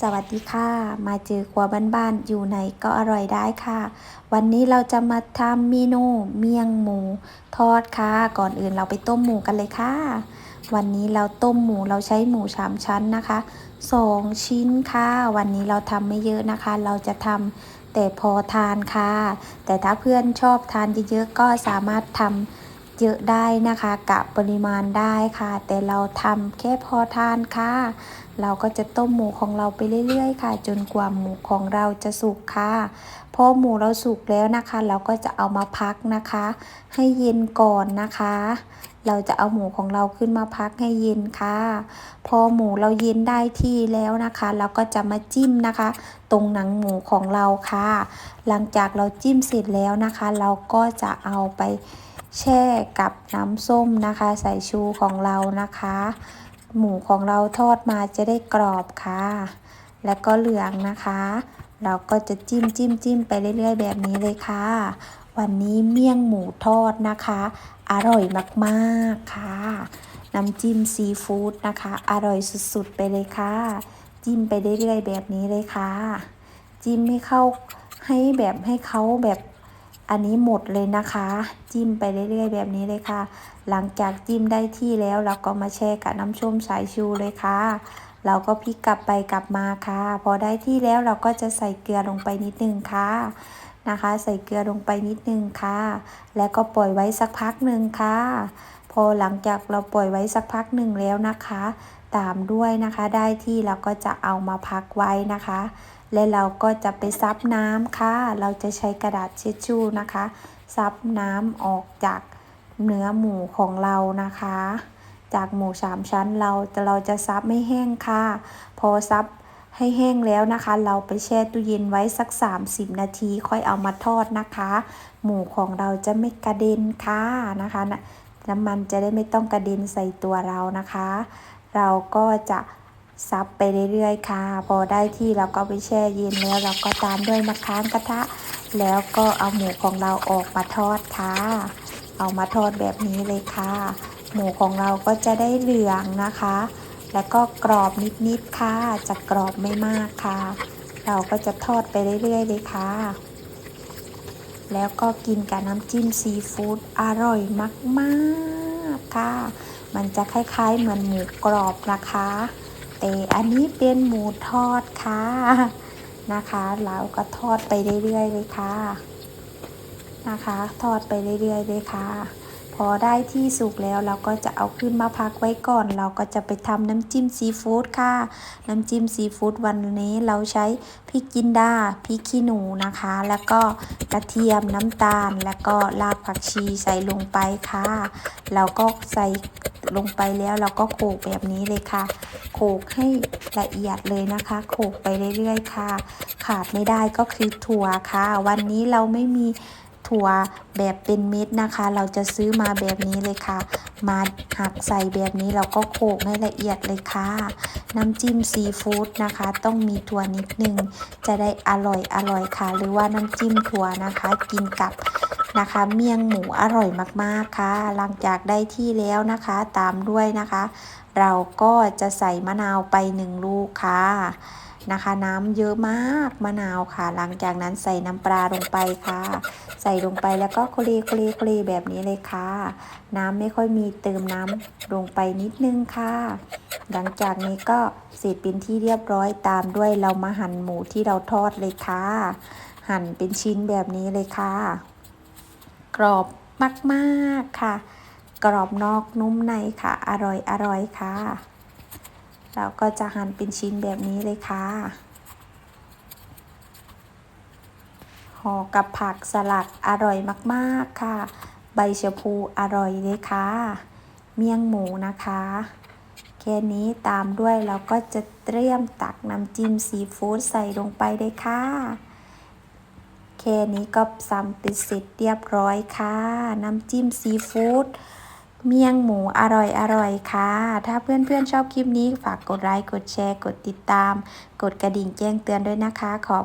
สวัสดีค่ะ มาเจอครัวบ้านๆ อยู่ไหนก็อร่อยได้ค่ะ วันนี้เราจะมาทำเมนูเมี่ยงหมูทอดค่ะ ก่อนอื่นเราไปต้มหมูกันเลยค่ะ วันนี้เราต้มหมูเราใช้หมูสามชั้นนะคะสองชิ้นค่ะ วันนี้เราทำไม่เยอะนะคะ เราจะทำแต่พอทานค่ะ แต่ถ้าเพื่อนชอบทานเยอะๆก็สามารถทำ เยอะได้นะคะกะปริมาณได้ค่ะ แต่เราทำแค่พอทานค่ะ เราก็จะต้มหมูของเราไปเรื่อยๆ ค่ะ จนกว่าหมูของเราจะสุกค่ะพอหมูเราสุกแล้วนะคะ เราก็จะเอามาพักนะคะ ให้เย็นก่อนนะคะ เราจะเอาหมูของเราขึ้นมาพักให้เย็นค่ะ พอหมูเราเย็นได้ที่แล้วนะคะ เราก็จะมาจิ้มนะคะ ตรงหนังหมูของเราค่ะ หลังจากเราจิ้มเสร็จแล้วนะคะ เราก็จะเอาไป แช่กับน้ำส้มนะคะ ใส่ชูของเรานะคะ หมูของเราทอดมาจะได้กรอบค่ะ แล้วก็เหลืองนะคะ เราก็จะจิ้มจิ้มจิ้มไปเรื่อย ๆ แบบนี้เลยค่ะ วันนี้เมี่ยงหมูทอดนะคะ อร่อยมากๆค่ะน้ำจิ้มซีฟู้ดนะคะ อร่อยสุดๆไปเลยค่ะ จิ้มไปเรื่อยๆแบบนี้เลยค่ะ จิ้มให้เข้าให้แบบให้เขาแบบ อันนี้หมดเลยนะคะ จิ้มไปเรื่อยๆ แบบนี้เลยค่ะ หลังจากจิ้มได้ที่แล้วเราก็มาแช่กับน้ำส้มสายชูเลยค่ะ เราก็พลิกกลับไปกลับมาค่ะ พอได้ที่แล้วเราก็จะใส่เกลือลงไปนิดนึงค่ะนะคะ ใส่เกลือลงไปนิดนึงค่ะ แล้วก็ปล่อยไว้สักพักหนึ่งค่ะ พอหลังจากเราปล่อยไว้สักพักหนึ่งแล้วนะคะ ตามด้วยนะคะ ได้ที่เราก็จะเอามาพักไว้นะคะ และเราก็จะไปซับน้ำค่ะ เราจะใช้กระดาษเช็ดชูนะคะ ซับน้ำออกจากเนื้อหมูของเรานะคะ จากหมูสามชั้นเราเราจะซับไม่แห้งค่ะ พอซับให้แห้งแล้วนะคะ เราไปแช่ตู้เย็นไว้สัก 30 นาทีค่อยเอามาทอดนะคะ หมูของเราจะไม่กระเด็นค่ะนะคะน้ำมันจะได้ไม่ต้องกระเด็นใส่ตัวเรานะคะ เราก็จะ ซับไปเรื่อยๆค่ะ พอได้ที่เราก็ไปแช่เย็นแล้วเราก็ตามด้วยมะขามกระทะ แล้วก็เอาหมูของเราออกมาทอดค่ะ เอามาทอดแบบนี้เลยค่ะ หมูของเราก็จะได้เหลืองนะคะ แล้วก็กรอบนิดๆค่ะ จะกรอบไม่มากค่ะ เราก็จะทอดไปเรื่อยๆเลยค่ะ แล้วก็กินกับน้ำจิ้มซีฟู้ดอร่อยมากๆค่ะ มันจะคล้ายๆเหมือนหมูกรอบนะคะ แต่อันนี้เป็นหมูทอดค่ะนะคะเราก็ทอดไปเรื่อยๆเลยค่ะ นะคะ ทอดไปเรื่อยๆเลยค่ะ พอได้ที่สุกแล้วเราก็จะเอาขึ้นมาพักไว้ก่อน เราก็จะไปทำน้ำจิ้มซีฟู้ดค่ะ น้ำจิ้มซีฟู้ดวันนี้เราใช้พริกจินดาพริกขี้หนูนะคะ แล้วก็กระเทียมน้ำตาล แล้วก็รากผักชีใส่ลงไปค่ะเราก็ใส่ลงไปแล้วเราก็โขลกแบบนี้เลยค่ะ โขกให้ละเอียดเลยนะคะโขกไปเรื่อยๆค่ะ ขาดไม่ได้ก็คือถั่วค่ะ วันนี้เราไม่มีถั่วแบบเป็นเม็ดนะคะ เราจะซื้อมาแบบนี้เลยค่ะ มาหักใส่แบบนี้เราก็โขกให้ละเอียดเลยค่ะ น้ำจิ้มซีฟู้ดนะคะ ต้องมีถั่วนิดนึง จะได้อร่อยอร่อยค่ะ หรือว่าน้ำจิ้มถั่วนะคะ กินกับ นะคะ เมี่ยงหมูอร่อยมากๆค่ะ หลังจากได้ที่แล้วนะคะ ตามด้วยนะคะ เราก็จะใส่มะนาวไปหนึ่งลูกค่ะนะคะ น้ำเยอะมากมะนาวค่ะ หลังจากนั้นใส่น้ำปลาลงไปค่ะ ใส่ลงไปแล้วก็คลีคลีคลีแบบนี้เลยค่ะ น้ำไม่ค่อยมีเติมน้ำลงไปนิดนึงค่ะ หลังจากนี้ก็เสร็จเป็นที่เรียบร้อยตามด้วยเรามาหั่นหมูที่เราทอดเลยค่ะ หั่นเป็นชิ้นแบบนี้เลยค่ะ กรอบมากๆค่ะ กรอบนอกนุ่มในค่ะ อร่อยอร่อยค่ะ เราก็จะหั่นเป็นชิ้นแบบนี้เลยค่ะห่อกับผักสลัดอร่อยมากๆค่ะ ใบชะพูอร่อยเลยค่ะ เมี่ยงหมูนะคะแค่นี้ตามด้วยเราก็จะเตรียมตักน้ำจิ้มซีฟู้ดใส่ลงไปเลยค่ะ แค่นี้ก็ซ้ำเป็นเสร็จเรียบร้อยค่ะ น้ำจิ้มซีฟู้ดเมี่ยงหมูอร่อยอร่อยค่ะ ถ้าเพื่อนๆชอบคลิปนี้ฝากกดไลค์ กดแชร์ กดติดตาม กดกระดิ่งแจ้งเตือนด้วยนะคะ ขอบ